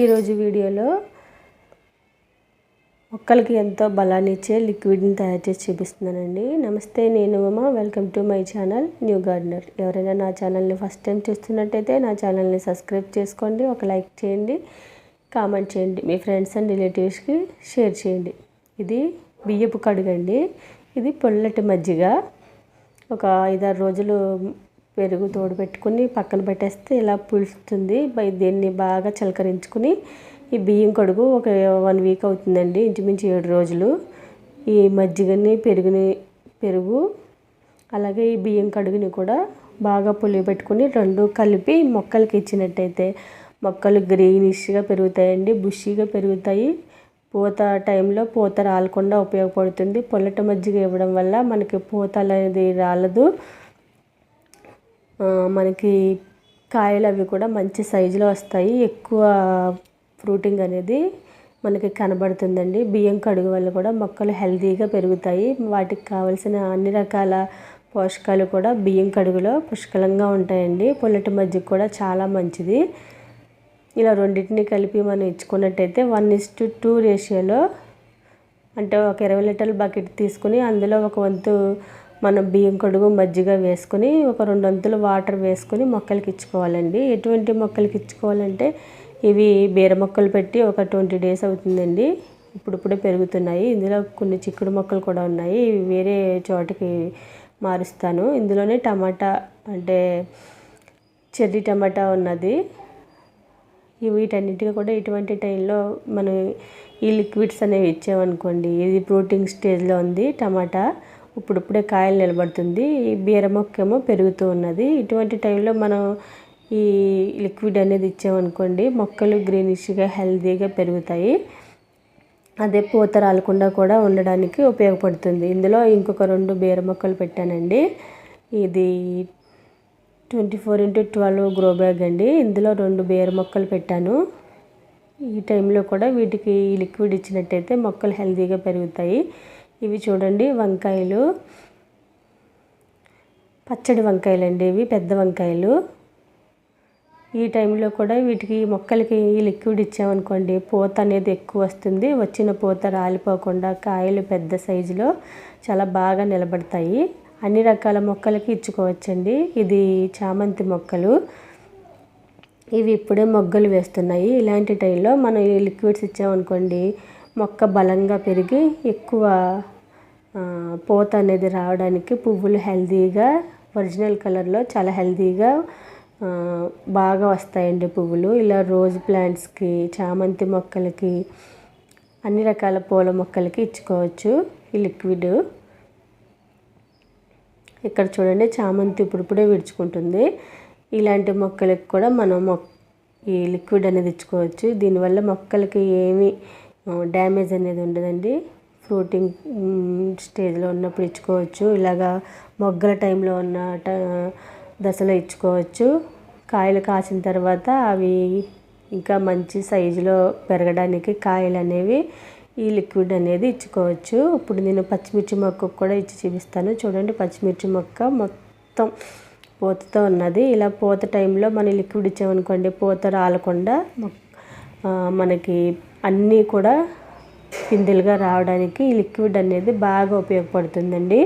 ఈరోజు వీడియోలో మొక్కలకి ఎంతో బలాన్ని ఇచ్చే లిక్విడ్ని తయారు చేసి చూపిస్తున్నానండి. నమస్తే నేను Uma. Welcome to my channel new gardener. ఎవరైనా నా ఛానల్ని ఫస్ట్ టైం చూస్తున్నట్టయితే నా ఛానల్ని సబ్స్క్రైబ్ చేసుకోండి ఒక లైక్ చేయండి కామెంట్ చేయండి మీ ఫ్రెండ్స్ అండ్ రిలేటివ్స్కి షేర్ చేయండి. ఇది బియ్యపు కడుగండి. ఇది పొల్లటి మజ్జిగ. ఒక ఐదారు రోజులు పెరుగు తోడు పెట్టుకుని పక్కన పెట్టేస్తే ఇలా పులుస్తుంది. దీన్ని బాగా చిలకరించుకుని ఈ బియ్యం కడుగు ఒక వన్ వీక్ అవుతుందండి ఇంచుమించు ఏడు రోజులు. ఈ మజ్జిగని పెరుగుని పెరుగు అలాగే ఈ బియ్యం కడుగుని కూడా బాగా పులిపెట్టుకుని రెండు కలిపి మొక్కలకి ఇచ్చినట్టయితే మొక్కలు గ్రీనిష్గా పెరుగుతాయండి బుషీగా పెరుగుతాయి. పూత టైంలో పూత రాలకుండా ఉపయోగపడుతుంది. పొల్లట మజ్జిగ ఇవ్వడం వల్ల మనకి పూత అనేది రాలదు. మనకి కాయలు అవి కూడా మంచి సైజులో వస్తాయి. ఎక్కువ ఫ్రూటింగ్ అనేది మనకి కనబడుతుందండి. బియ్యం కడుగు వల్ల కూడా మొక్కలు హెల్తీగా పెరుగుతాయి. వాటికి కావలసిన అన్ని రకాల పోషకాలు కూడా బియ్యం కడుగులో పుష్కలంగా ఉంటాయండి. పొల్లటి మజ్జిగ కూడా చాలా మంచిది. ఇలా రెండింటిని కలిపి మనం ఇచ్చుకున్నట్టయితే వన్ ఇస్ టు టూ రేషియోలో అంటే ఒక ఇరవై లీటర్ల బకెట్ తీసుకుని అందులో ఒక వంతు మనం బియ్యం కడుగు మజ్జిగ వేసుకొని ఒక రెండు అంతులు వాటర్ వేసుకొని మొక్కలకి ఇచ్చుకోవాలండి. ఎటువంటి మొక్కలకి ఇచ్చుకోవాలంటే ఇవి బీర మొక్కలు పెట్టి ఒక ట్వంటీ డేస్ అవుతుందండి. ఇప్పుడిప్పుడే పెరుగుతున్నాయి. ఇందులో కొన్ని చిక్కుడు మొక్కలు కూడా ఉన్నాయి. ఇవి వేరే చోటకి మారుస్తాను. ఇందులోనే టమాటా అంటే చెర్రీ టమాటా ఉన్నది. వీటన్నిటికీ కూడా ఇటువంటి టైంలో మనం ఈ లిక్విడ్స్ అనేవి ఇచ్చామనుకోండి. ఇది ప్రోటీన్ స్టేజ్లో ఉంది టమాటా. ఇప్పుడిప్పుడే కాయలు నిలబడుతుంది. ఈ బీర మొక్కేమో పెరుగుతూ ఉన్నది. ఇటువంటి టైంలో మనం ఈ లిక్విడ్ అనేది ఇచ్చామనుకోండి మొక్కలు గ్రీనిష్గా హెల్తీగా పెరుగుతాయి. అదే పూత రాలకుండా కూడా ఉండడానికి ఉపయోగపడుతుంది. ఇందులో ఇంకొక రెండు బీర మొక్కలు పెట్టానండి. ఇది twenty four into twelve grow bag అండి. ఇందులో రెండు బీర మొక్కలు పెట్టాను. ఈ టైంలో కూడా వీటికి లిక్విడ్ ఇచ్చినట్టయితే మొక్కలు హెల్తీగా పెరుగుతాయి. ఇవి చూడండి వంకాయలు. పచ్చడి వంకాయలు అండి ఇవి పెద్ద వంకాయలు. ఈ టైంలో కూడా వీటికి మొక్కలకి లిక్విడ్ ఇచ్చామనుకోండి పూత అనేది ఎక్కువ వస్తుంది. వచ్చిన పూత రాలిపోకుండా కాయలు పెద్ద సైజులో చాలా బాగా నిలబడతాయి. అన్ని రకాల మొక్కలకి ఇచ్చుకోవచ్చండి. ఇది చామంతి మొక్కలు. ఇవి ఇప్పుడే మొగ్గలు వేస్తున్నాయి. ఇలాంటి టైంలో మనం ఈ లిక్విడ్స్ ఇచ్చామనుకోండి మొక్క బలంగా పెరిగి ఎక్కువ పూత అనేది రావడానికి పువ్వులు హెల్తీగా ఒరిజినల్ కలర్లో చాలా హెల్తీగా బాగా వస్తాయండి పువ్వులు. ఇలా రోజ్ ప్లాంట్స్కి చామంతి మొక్కలకి అన్ని రకాల పూల మొక్కలకి ఇచ్చుకోవచ్చు ఈ లిక్విడ్. ఇక్కడ చూడండి చామంతి ఇప్పుడిప్పుడే విడుచుకుంటుంది. ఇలాంటి మొక్కలకి కూడా మనం మొక్ ఈ లిక్విడ్ అనేది ఇచ్చుకోవచ్చు. దీనివల్ల మొక్కలకి ఏమి డ్యామేజ్ అనేది ఉండదండి. ఫ్రూటింగ్ స్టేజ్లో ఉన్నప్పుడు ఇచ్చుకోవచ్చు. ఇలాగా మొగ్గల టైంలో ఉన్న దశలో ఇచ్చుకోవచ్చు. కాయలు కాసిన తర్వాత అవి ఇంకా మంచి సైజులో పెరగడానికి కాయలు అనేవి ఈ లిక్విడ్ అనేది ఇచ్చుకోవచ్చు. ఇప్పుడు నేను పచ్చిమిర్చి మొక్కకు కూడా ఇచ్చి చూపిస్తాను. చూడండి పచ్చిమిర్చి మొక్క మొత్తం పూతతో ఉన్నది. ఇలా పూత టైంలో మనం లిక్విడ్ ఇచ్చామనుకోండి పూత రాలకుండా మనకి అన్నీ కూడా పిందెలుగా రావడానికి ఈ లిక్విడ్ అనేది బాగా ఉపయోగపడుతుందండి.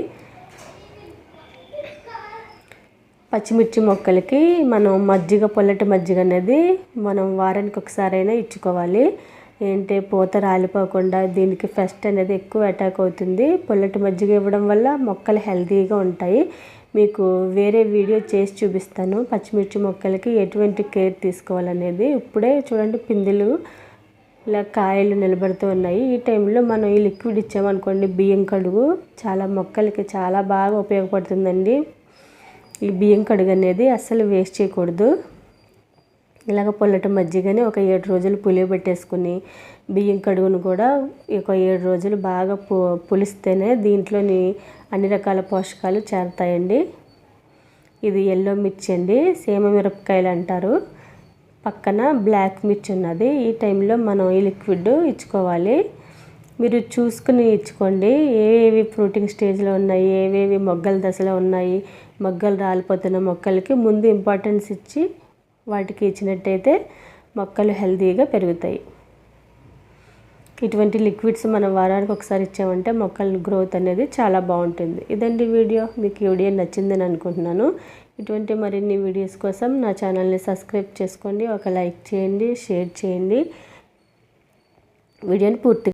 పచ్చిమిర్చి మొక్కలకి మనం మజ్జిగ పొల్లటి మజ్జిగ అనేది మనం వారానికి ఒకసారైనా ఇచ్చుకోవాలి. ఏంటి పూత రాలిపోకుండా దీనికి ఫెస్ట్ అనేది ఎక్కువ అటాక్ అవుతుంది. పొల్లటి మజ్జిగ ఇవ్వడం వల్ల మొక్కలు హెల్తీగా ఉంటాయి. మీకు వేరే వీడియో చేసి చూపిస్తాను. పచ్చిమిర్చి మొక్కలకి ఎటువంటి కేర్ తీసుకోవాలనేది. ఇప్పుడే చూడండి పిందెలు ఇలా కాయలు నిలబడుతూ ఉన్నాయి. ఈ టైంలో మనం ఈ లిక్విడ్ ఇచ్చామనుకోండి బియ్యం కడుగు. చాలా మొక్కలకి చాలా బాగా ఉపయోగపడుతుందండి. ఈ బియ్యం కడుగు అనేది అస్సలు వేస్ట్ చేయకూడదు. ఇలాగ పొల్లట మజ్జిగని ఒక ఏడు రోజులు పులియబెట్టేసుకుని బియ్యం కడుగును కూడా ఒక ఏడు రోజులు బాగా పు పులిస్తేనే దీంట్లోని అన్ని రకాల పోషకాలు చేరతాయండి. ఇది ఎల్లో మిర్చి అండి సేమ మిరపకాయలు అంటారు. పక్కన బ్లాక్ మిర్చి ఉన్నది. ఈ టైంలో మనం ఈ లిక్విడ్ ఇచ్చుకోవాలి. మీరు చూసుకుని ఇచ్చుకోండి. ఏవేవి ఫ్రూటింగ్ స్టేజ్లో ఉన్నాయి ఏవేవి మొగ్గల దశలో ఉన్నాయి మొగ్గలు రాలిపోతున్న మొక్కలకి ముందు ఇంపార్టెన్స్ ఇచ్చి వాటికి ఇచ్చినట్టయితే మొక్కలు హెల్తీగా పెరుగుతాయి. ఇటువంటి లిక్విడ్స్ మనం వారానికి ఒకసారి ఇచ్చామంటే మొక్కల గ్రోత్ అనేది చాలా బాగుంటుంది. ఇదండి వీడియో. మీకు ఈ వీడియో నచ్చిందని అనుకుంటున్నాను. ఇటువంటి మరిన్ని వీడియోస్ కోసం నా ఛానల్ని సబ్స్క్రైబ్ చేసుకోండి ఒక లైక్ చేయండి షేర్ చేయండి. వీడియోని పూర్తి